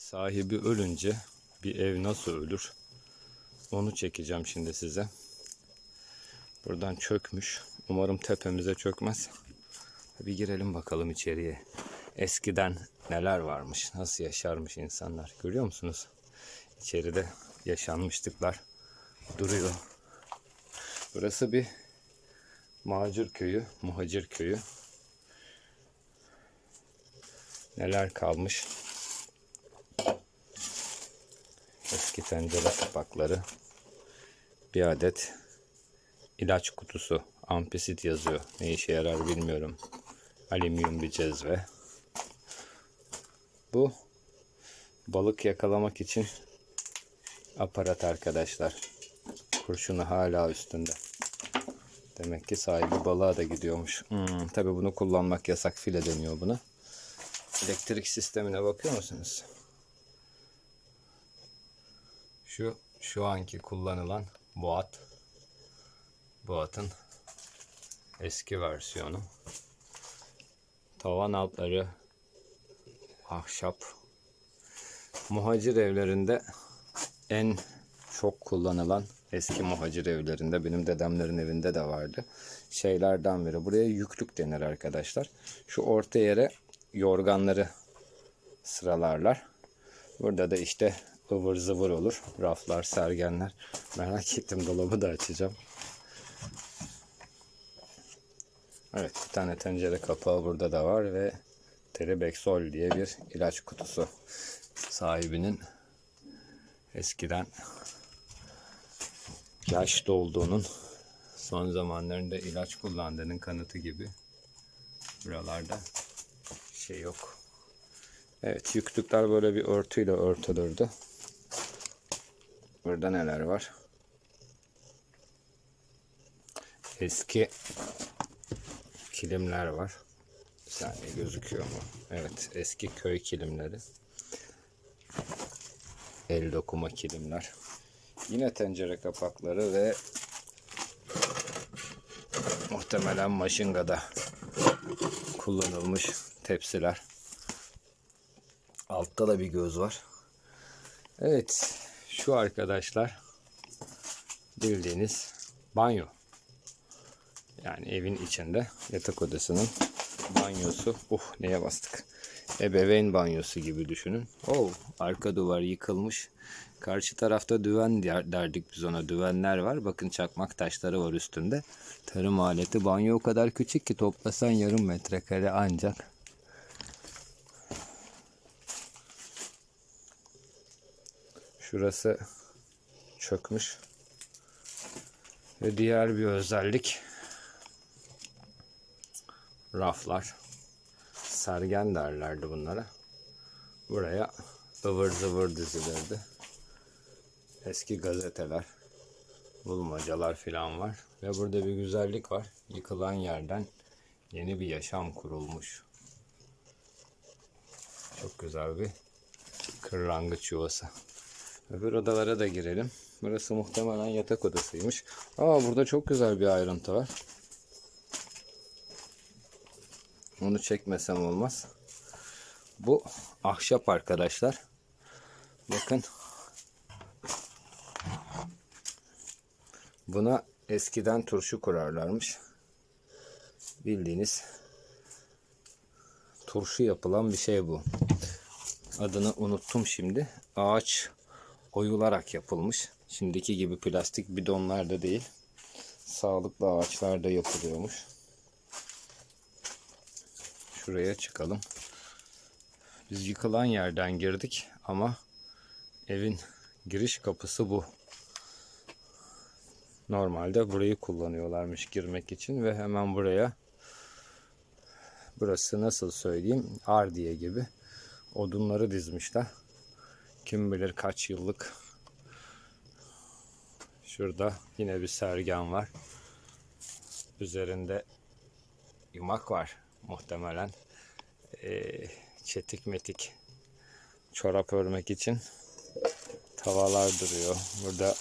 Sahibi ölünce bir ev nasıl ölür? Onu çekeceğim şimdi size. Buradan çökmüş. Umarım tepemize çökmez. Bir girelim bakalım içeriye. Eskiden neler varmış, nasıl yaşarmış insanlar. Görüyor musunuz? İçeride yaşanmışlıklar duruyor. Burası bir macir köyü, muhacir köyü. Neler kalmış? Eski tencere kapakları. Bir adet ilaç kutusu. Ampisit yazıyor. Ne işe yarar bilmiyorum. Alüminyum bir cezve. Bu balık yakalamak için aparat arkadaşlar. Kurşunu hala üstünde. Demek ki sahibi balığa da gidiyormuş. Hmm, tabii bunu kullanmak yasak. File deniyor buna. Elektrik sistemine bakıyor musunuz? Şu şu anki kullanılan boğat. Boğatın eski versiyonu. Tavan altları ahşap. Muhacir evlerinde en çok kullanılan eski muhacir evlerinde benim dedemlerin evinde de vardı. Şeylerden biri. Buraya yüklük denir arkadaşlar. Şu orta yere yorganları sıralarlar. Burada da işte ıvır zıvır olur. Raflar, sergenler. Merak ettim dolabı da açacağım. Evet bir tane tencere kapağı burada da var ve Teribexol diye bir ilaç kutusu. Sahibinin eskiden yaşlı olduğunun son zamanlarında ilaç kullandığının kanıtı gibi buralarda şey yok. Evet yüklükler böyle bir örtüyle örtülürdü. Burada neler var? Eski kilimler var. Bir saniye gözüküyor mu? Evet eski köy kilimleri. El dokuma kilimler. Yine tencere kapakları ve muhtemelen maşingada kullanılmış tepsiler. Altta da bir göz var. Evet şu arkadaşlar bildiğiniz banyo. Yani evin içinde yatak odasının banyosu. Uh neye bastık? Ebeveyn banyosu gibi düşünün. Oh arka duvar yıkılmış. Karşı tarafta düven der- derdik biz ona. Düvenler var. Bakın çakmak taşları var üstünde. Tarım aleti. Banyo o kadar küçük ki toplasan yarım metrekare ancak. Şurası çökmüş. Ve diğer bir özellik raflar. Sergen derlerdi bunlara. Buraya ıvır zıvır dizilirdi. Eski gazeteler, bulmacalar filan var. Ve burada bir güzellik var. Yıkılan yerden yeni bir yaşam kurulmuş. Çok güzel bir kırlangıç yuvası. Öbür odalara da girelim. Burası muhtemelen yatak odasıymış. Aa burada çok güzel bir ayrıntı var. Onu çekmesem olmaz. Bu ahşap arkadaşlar. Bakın. Buna eskiden turşu kurarlarmış. Bildiğiniz turşu yapılan bir şey bu. Adını unuttum şimdi. Ağaç oyularak yapılmış. Şimdiki gibi plastik bidonlarda değil. Sağlıklı ağaçlarda yapılıyormuş. Şuraya çıkalım. Biz yıkılan yerden girdik ama evin giriş kapısı bu. Normalde burayı kullanıyorlarmış girmek için ve hemen buraya burası nasıl söyleyeyim ardiye gibi odunları dizmişler. Kim bilir kaç yıllık. Şurada yine bir sergen var. Üzerinde yumak var muhtemelen. Ee, çetik metik çorap örmek için tavalar duruyor. Burada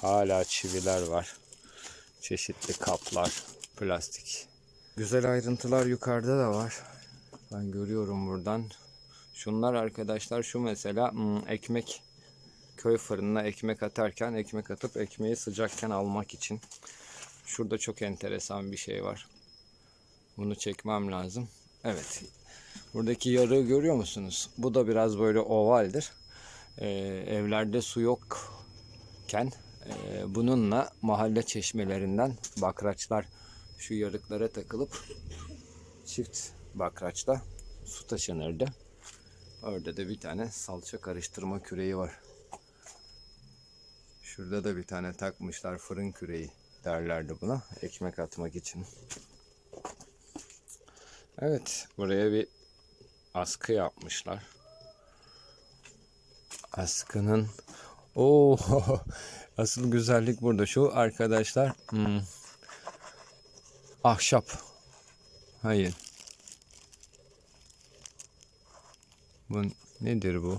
hala çiviler var. Çeşitli kaplar, plastik. Güzel ayrıntılar yukarıda da var. Ben görüyorum buradan. Şunlar arkadaşlar şu mesela hmm, ekmek köy fırınına ekmek atarken ekmek atıp ekmeği sıcakken almak için. Şurada çok enteresan bir şey var. Bunu çekmem lazım. Evet. Buradaki yarığı görüyor musunuz? Bu da biraz böyle ovaldir. Ee, evlerde su yokken e, bununla mahalle çeşmelerinden bakraçlar şu yarıklara takılıp çift bakraçla su taşınırdı. Orada da bir tane salça karıştırma küreği var. Şurada da bir tane takmışlar fırın küreği derlerdi buna ekmek atmak için. Evet buraya bir askı yapmışlar. Askının o asıl güzellik burada şu arkadaşlar hmm, ahşap. Hayır. Bu nedir bu?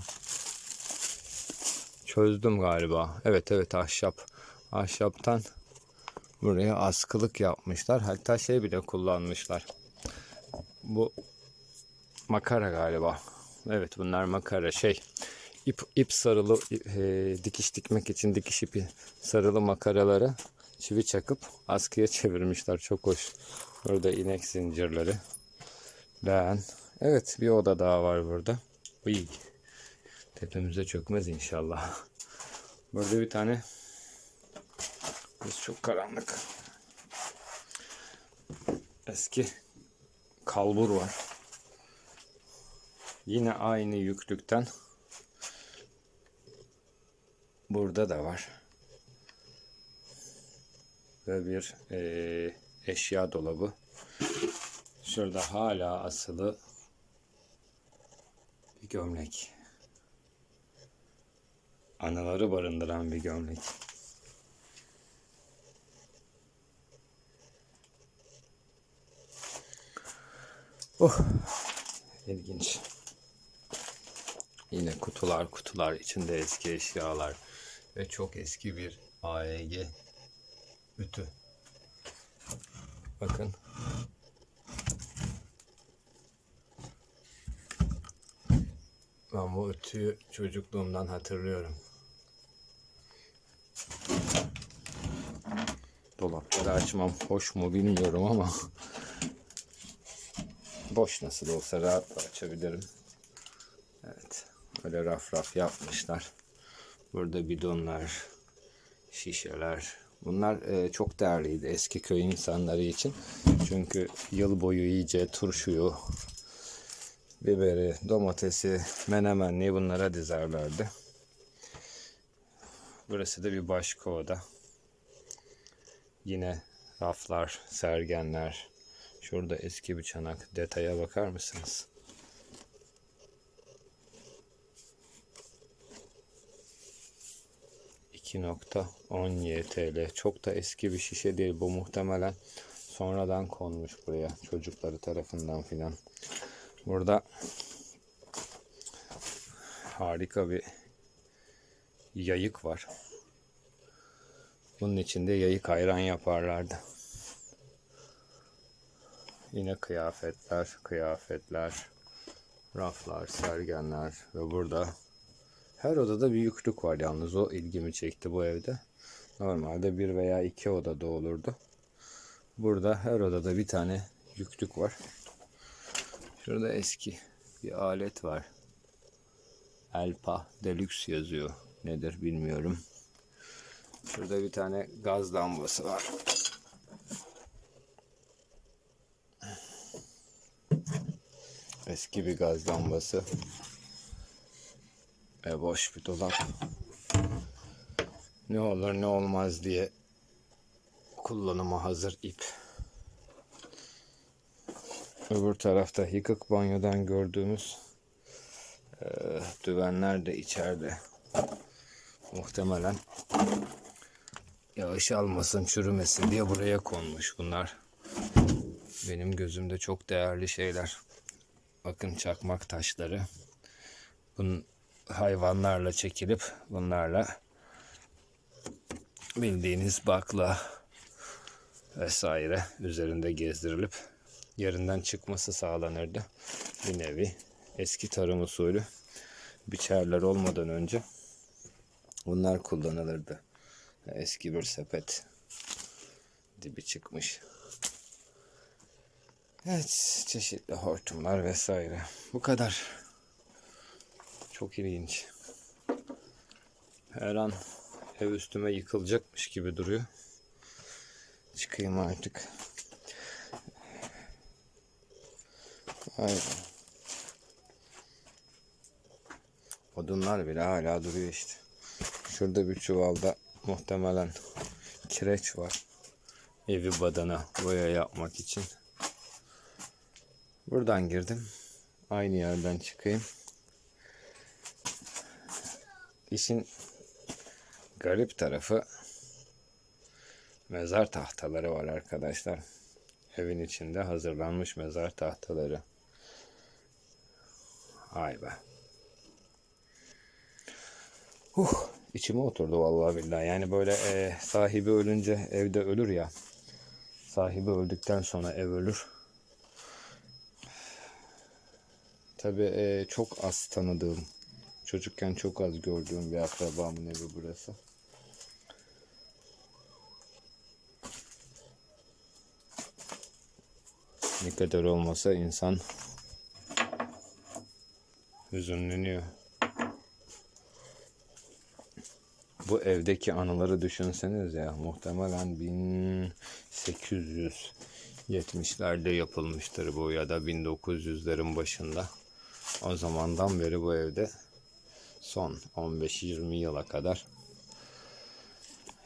Çözdüm galiba. Evet evet ahşap. Ahşaptan buraya askılık yapmışlar. Hatta şey bile kullanmışlar. Bu makara galiba. Evet bunlar makara şey. ip ip sarılı e, dikiş dikmek için dikiş ipi sarılı makaraları çivi çakıp askıya çevirmişler. Çok hoş. Burada inek zincirleri. Leğen. Evet bir oda daha var burada. Uy. Tepemize çökmez inşallah. Burada bir tane Burası çok karanlık. Eski kalbur var. Yine aynı yüklükten burada da var. Ve bir eee, eşya dolabı. Şurada hala asılı bir gömlek. Anıları barındıran bir gömlek. Oh, ilginç. Yine kutular kutular içinde eski eşyalar ve çok eski bir AEG ütü. Bakın. Ben bu ütüyü çocukluğumdan hatırlıyorum. Dolapları açmam hoş mu bilmiyorum ama boş nasıl olsa rahatla açabilirim. Evet. Öyle raf raf yapmışlar. Burada bidonlar, şişeler. Bunlar e, çok değerliydi eski köy insanları için. Çünkü yıl boyu iyice turşuyu, biberi, domatesi, menemenliği bunlara dizerlerdi. Burası da bir başka oda. Yine raflar, sergenler. Şurada eski bir çanak. Detaya bakar mısınız? ...2.10 YTL. Çok da eski bir şişe değil. Bu muhtemelen sonradan konmuş buraya. Çocukları tarafından filan. Burada harika bir yayık var. Bunun içinde yayık ayran yaparlardı. Yine kıyafetler, kıyafetler, raflar, sergenler ve burada her odada bir yüklük var yalnız o ilgimi çekti bu evde. Normalde bir veya iki odada olurdu. Burada her odada bir tane yüklük var. Şurada eski bir alet var. Elpa Deluxe yazıyor. Nedir bilmiyorum. Şurada bir tane gaz lambası var. Eski bir gaz lambası. Ve boş bir dolap. Ne olur ne olmaz diye kullanıma hazır ip. Öbür tarafta yıkık banyodan gördüğümüz e, düvenler de içeride. Muhtemelen yağış almasın, çürümesin diye buraya konmuş bunlar. Benim gözümde çok değerli şeyler. Bakın çakmak taşları. Bunun hayvanlarla çekilip bunlarla bildiğiniz bakla vesaire üzerinde gezdirilip yerinden çıkması sağlanırdı. Bir nevi eski tarım usulü biçerler olmadan önce bunlar kullanılırdı. Eski bir sepet dibi çıkmış. Evet, çeşitli hortumlar vesaire. Bu kadar. Çok ilginç. Her an ev üstüme yıkılacakmış gibi duruyor. Çıkayım artık. Aynen. Odunlar bile hala duruyor işte. Şurada bir çuvalda muhtemelen kireç var. Evi badana boya yapmak için. Buradan girdim. Aynı yerden çıkayım. İşin garip tarafı mezar tahtaları var arkadaşlar. Evin içinde hazırlanmış mezar tahtaları. Ay be. Huh, içime oturdu vallahi billahi. Yani böyle e, sahibi ölünce evde ölür ya. Sahibi öldükten sonra ev ölür. Tabii e, çok az tanıdığım, çocukken çok az gördüğüm bir akrabamın evi burası. Ne kadar olmasa insan hüzünleniyor. Bu evdeki anıları düşünseniz ya muhtemelen 1870'lerde yapılmıştır bu ya da 1900'lerin başında. O zamandan beri bu evde son 15-20 yıla kadar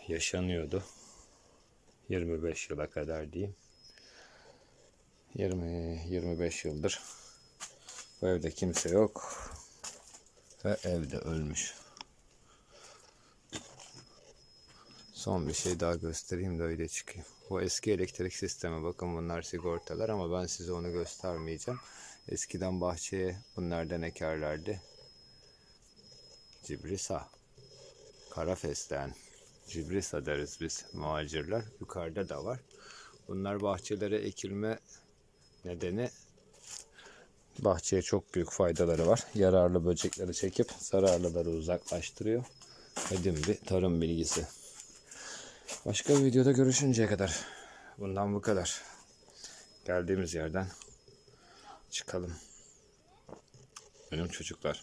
yaşanıyordu. 25 yıla kadar diyeyim. 20-25 yıldır bu evde kimse yok ve evde ölmüş. Son bir şey daha göstereyim de öyle çıkayım. Bu eski elektrik sistemi bakın bunlar sigortalar ama ben size onu göstermeyeceğim. Eskiden bahçeye bunlardan ekerlerdi. Cibrisa. Kara fesleğen. Cibrisa deriz biz muhacirler. Yukarıda da var. Bunlar bahçelere ekilme nedeni bahçeye çok büyük faydaları var. Yararlı böcekleri çekip zararlıları uzaklaştırıyor. Kadim bir tarım bilgisi. Başka bir videoda görüşünceye kadar. Bundan bu kadar. Geldiğimiz yerden çıkalım. Benim çocuklar.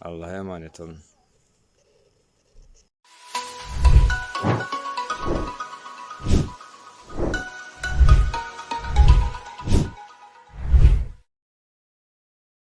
Allah'a emanet olun.